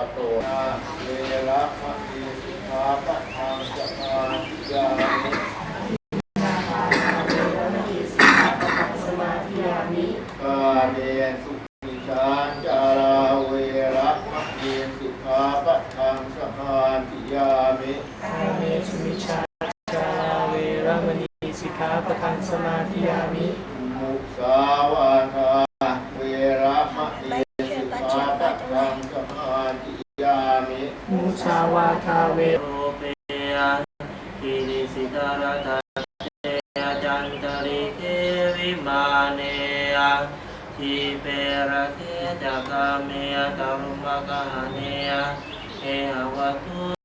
ะโตนาเมยะมะมีสุภาปะทางจะมาญาณ ชาวาทาเวโรเปียกิริสิตารตาเตจันตริเกวิมาเนียทีเปรเทจักาเมยตารุมกาเนียเอหวตุ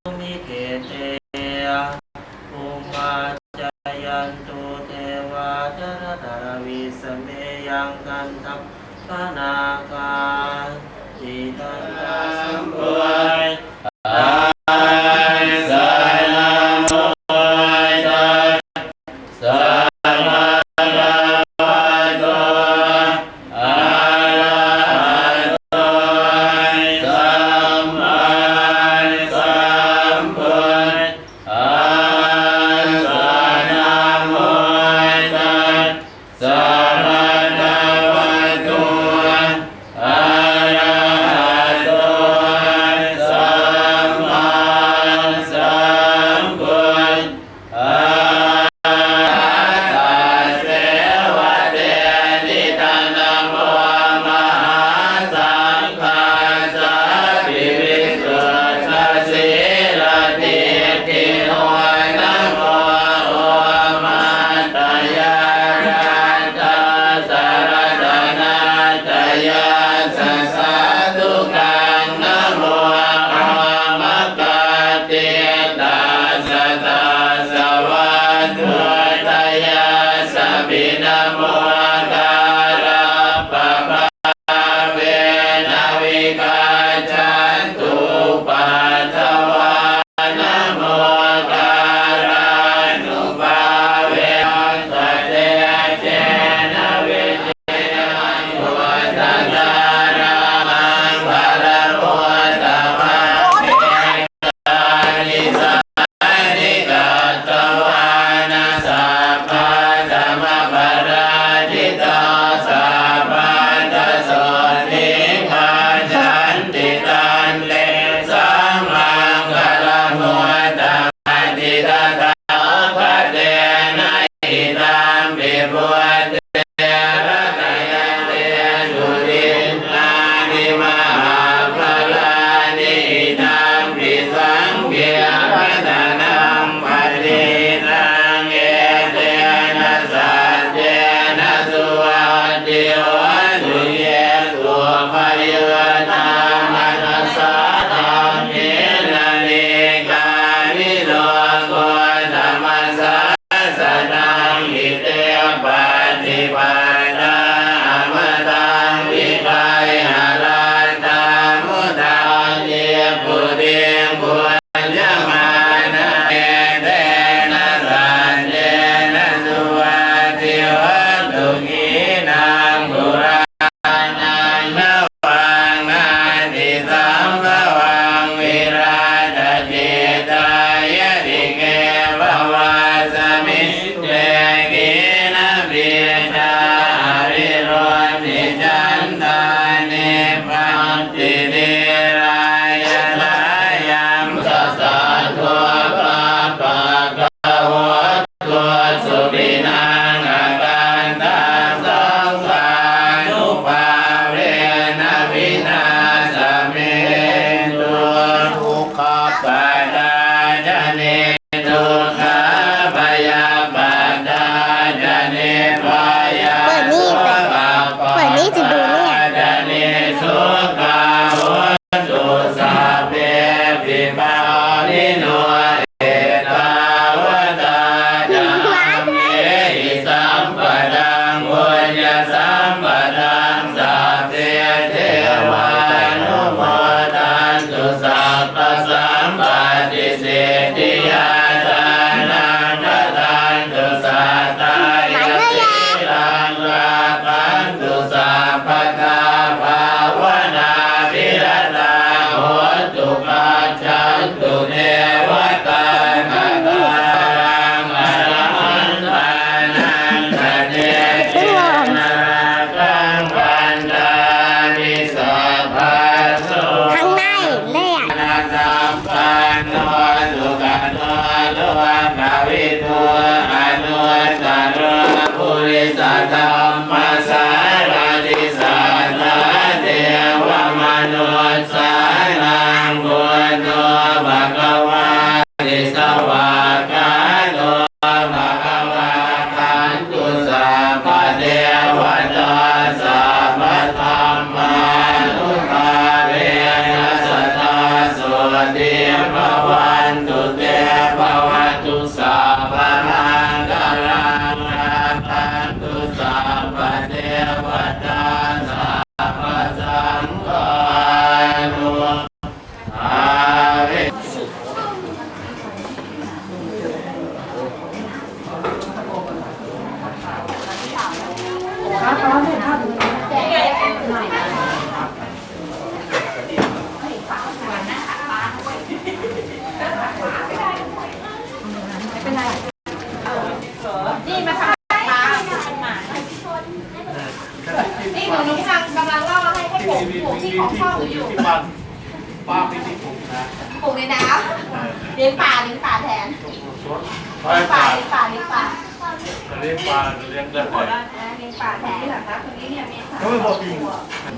เนี่ยมีสามเขาไม่บอกจริง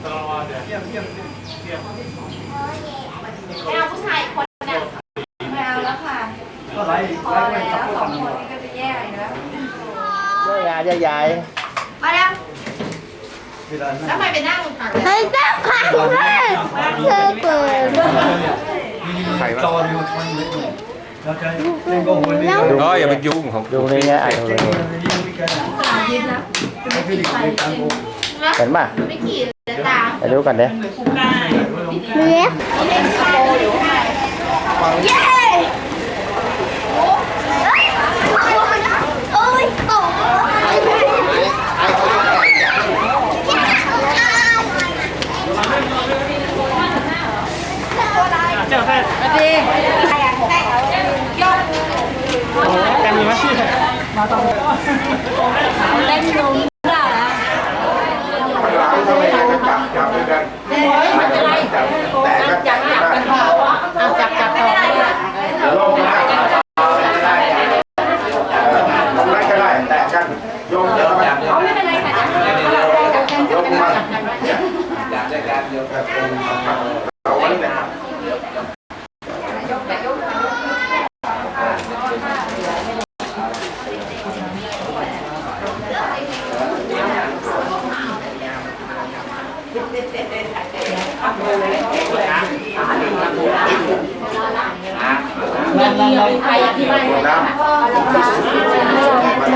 ตลอดเนี่ยเยี่ยมเยี่ยมเยี่ยมไม่เอาผู้ชายอีกคนน่ะไม่เอาแล้วค่ะก็ไล่พอไล่ไปแล้วกับผู้สองทำคนนี้ก็จะแย่อีกแล้วยายใหญ่มาแล้วเวลานั้นแล้วทำไมไปนั่งฝั่งเฮ้ยเจ้าค่ะแม่เธอเปิดจออยู่มันเล็กหน่อยแล้วจะเล่นก็หัวนี่ก็อย่าไปยุ่งของดูนี่ไงอะดูเก่งนี่เลยยิ่งมีกันสามยิ้มนะ ให้พี่ดิบในการปลูกเห็นป่ะไม่ขี่เลยตาไปดูกันเด้เล็กเล่นโชว์อยู่ข้างในเย้โอ้ยโอ้เล่นนมได้นะ ทำไมจับจับด้วยกันจับแต่ก็จับได้ เอาจับจับต่อไปเลย เดี๋ยวลงมาได้ทำไรก็ ได้แต่กันโยมเดี๋ยวจับเอาไม่เป็นไรค่ะจับจับกันจับกันจับกันจับได้การเดียวกับตรงเอาไว้เลย ยกแต่ยก นั่นนั่นนั่น ใครอธิบายเลยนะ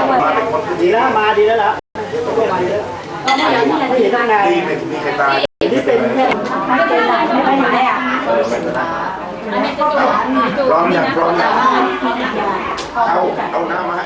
มันมาเป็นคนที่ ดีแล้ว มาดีแล้วล่ะมาดีแล้วไม่เห็นตั้งนานดีไม่มีใครตายที่เป็นแค่ไม่เป็นไรไม่เป็นไรอะเออไม่เป็นไรอันนี้จะจูจูพร้อมยังพร้อมยังเอาเอาน้ำมาให้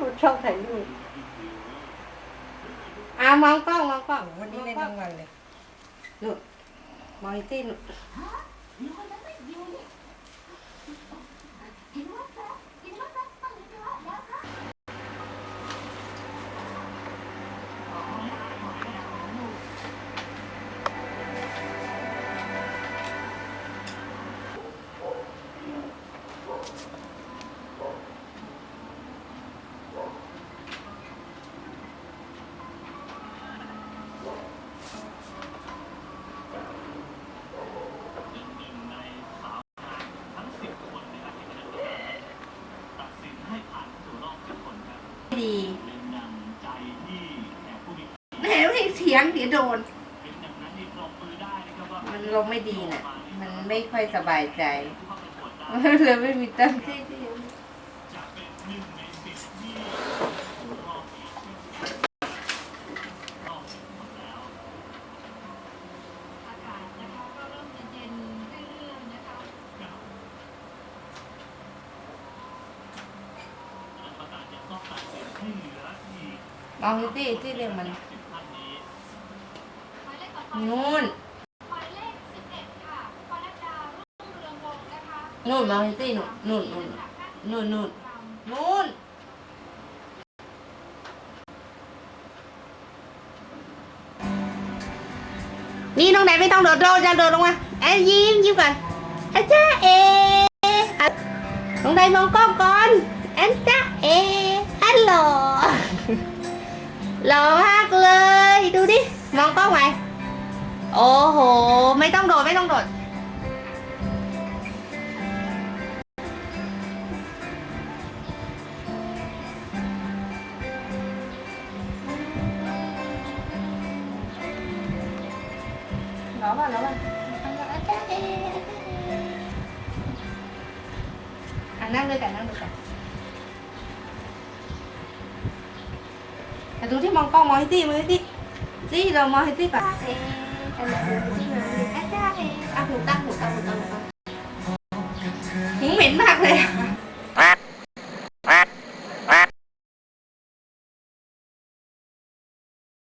ผมชอบถ่ายรูปอะมองกล้องมองกล้องวันนี้เล่นทั้งวันเลยนู่นมองไอ้ตี้นู่น ดีแหมไม่เสียงเดี๋ยวโดน มันลงไม่ดีน่ะ มันไม่ค่อยสบายใจเลยไม่มีตั้งที่ มองที่ที่เรียกมันนู่นนู่นมองดูที่นู่นนู่นนู่นนู่นนู่นนี่น้องไหนไม่ต้องโดดโดดจะโดดลงมาแอนยิ้มยิ้มก่อนอาจ้าเออะน้องไหนมองกล้องก่อนแอนจ้าเอฮัลโหล หล่อมากเลยดูดิมองกล้องไหมโอ้โดูที่มองกล้องมองให้ตี้มองให้ตี้ตีเรามองให้ตี้ก่อนอะหนูตั้งหนูตั้งหนูตั้งหนูตั้งหนูเหม็นมากเลย